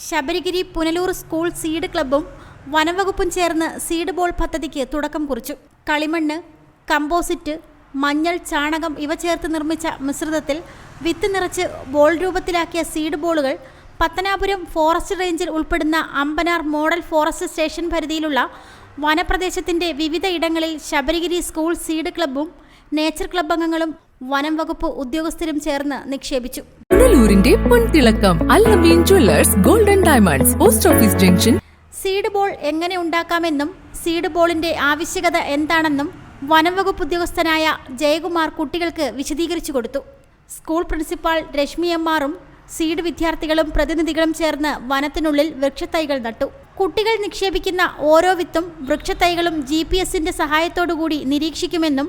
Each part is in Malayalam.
ശബരിഗിരി പുനലൂർ സ്കൂൾ സീഡ് ക്ലബ്ബും വനംവകുപ്പും ചേർന്ന് സീഡ് ബോൾ പദ്ധതിക്ക് തുടക്കം കുറിച്ചു. കളിമണ്ണ് കമ്പോസിറ്റ് മഞ്ഞൾ ചാണകം ഇവ ചേർത്ത് നിർമ്മിച്ച മിശ്രിതത്തിൽ വിത്ത് നിറച്ച് ബോൾ രൂപത്തിലാക്കിയ സീഡ് ബോളുകൾ പത്തനാപുരം ഫോറസ്റ്റ് റേഞ്ചിൽ ഉൾപ്പെടുന്ന അമ്പനാർ മോഡൽ ഫോറസ്റ്റ് സ്റ്റേഷൻ പരിധിയിലുള്ള വനപ്രദേശത്തിന്റെ വിവിധ ഇടങ്ങളിൽ ശബരിഗിരി സ്കൂൾ സീഡ് ക്ലബ്ബും നേച്ചർ ക്ലബ്ബ് അംഗങ്ങളും വനം വകുപ്പ് ഉദ്യോഗസ്ഥരും ചേർന്ന് നിക്ഷേപിച്ചു. പുനലൂരിന്റെ പൊൻതിളക്കം Allameen jewellers golden diamonds post office junction seed ball എങ്ങനെ ഉണ്ടാക്കാമെന്നും സീഡ് ബോളിന്റെ ആവശ്യകത എന്താണെന്നും വനംവകുപ്പ് ഉദ്യോഗസ്ഥനായ ജയകുമാർ കുട്ടികൾക്ക് വിശദീകരിച്ചു കൊടുത്തു. സ്കൂൾ പ്രിൻസിപ്പാൾ രശ്മിയമ്മാറും സീഡ് വിദ്യാർത്ഥികളും പ്രതിനിധികളും ചേർന്ന് വനത്തിനുള്ളിൽ വൃക്ഷത്തൈകൾ നട്ടു. കുട്ടികൾ നിക്ഷേപിക്കുന്ന ഓരോ വിത്തും വൃക്ഷത്തൈകളും ജി പി എസിന്റെ സഹായത്തോടുകൂടി നിരീക്ഷിക്കുമെന്നും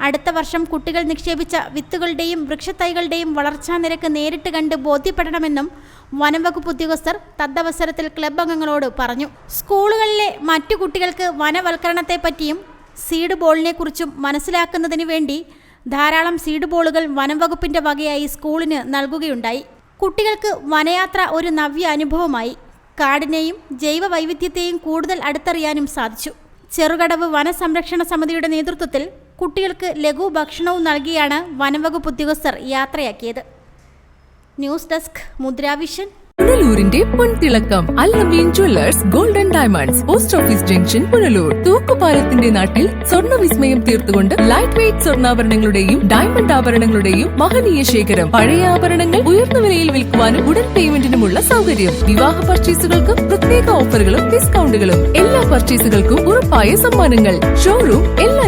അടുത്ത വർഷം കുട്ടികൾ നിക്ഷേപിച്ച വിത്തുകളുടെയും വൃക്ഷത്തൈകളുടെയും വളർച്ചാ നിരക്ക് നേരിട്ട് കണ്ട് ബോധ്യപ്പെടണമെന്നും വനംവകുപ്പ് ഉദ്യോഗസ്ഥർ തദ്വസരത്തിൽ ക്ലബ് അംഗങ്ങളോട് പറഞ്ഞു. സ്കൂളുകളിലെ മറ്റു കുട്ടികൾക്ക് വനവൽക്കരണത്തെപ്പറ്റിയും സീഡ് ബോളിനെക്കുറിച്ചും മനസ്സിലാക്കുന്നതിന് വേണ്ടി ധാരാളം സീഡ് ബോളുകൾ വനംവകുപ്പിന്റെ വകയായി സ്കൂളിന് നൽകുകയുണ്ടായി. കുട്ടികൾക്ക് വനയാത്ര ഒരു നവ്യ അനുഭവമായി. കാടിനെയും ജൈവ വൈവിധ്യത്തെയും കൂടുതൽ അടുത്തറിയാനും സാധിച്ചു. ചെറുകടവ് വനസംരക്ഷണ സമിതിയുടെ നേതൃത്വത്തിൽ കുട്ടികൾക്ക് ലഘു ഭക്ഷണവും നൽകിയാണ് വനംവകുപ്പ് ഉദ്യോഗസ്ഥർ യാത്രയാക്കിയത്. News desk Mudra vision. പുനലൂരിന്റെ പൊൻതിളക്കം Allameen jewellers golden diamonds post office junction Punalur തൂക്കുപാലത്തിന്റെ നാട്ടിൽ സ്വർണ വിസ്മയം തീർത്തുകൊണ്ട് ലൈറ്റ് വെയിറ്റ് സ്വർണാഭരണങ്ങളുടെയും ഡയമണ്ട് ആഭരണങ്ങളുടെയും മഹനീയ ശേഖരം. പഴയ ആഭരണങ്ങൾ ഉയർന്ന വിലയിൽ വിൽക്കുവാനും ഉടൻ പേയ്മെന്റിനുമുള്ള സൗകര്യം. വിവാഹ പർച്ചേസുകൾക്ക് പ്രത്യേക ഓഫറുകളും ഡിസ്കൗണ്ടുകളും എല്ലാ പർച്ചേസുകൾക്കും ഉറപ്പായ സമ്മാനങ്ങൾ. ഷോറൂം എല്ലാ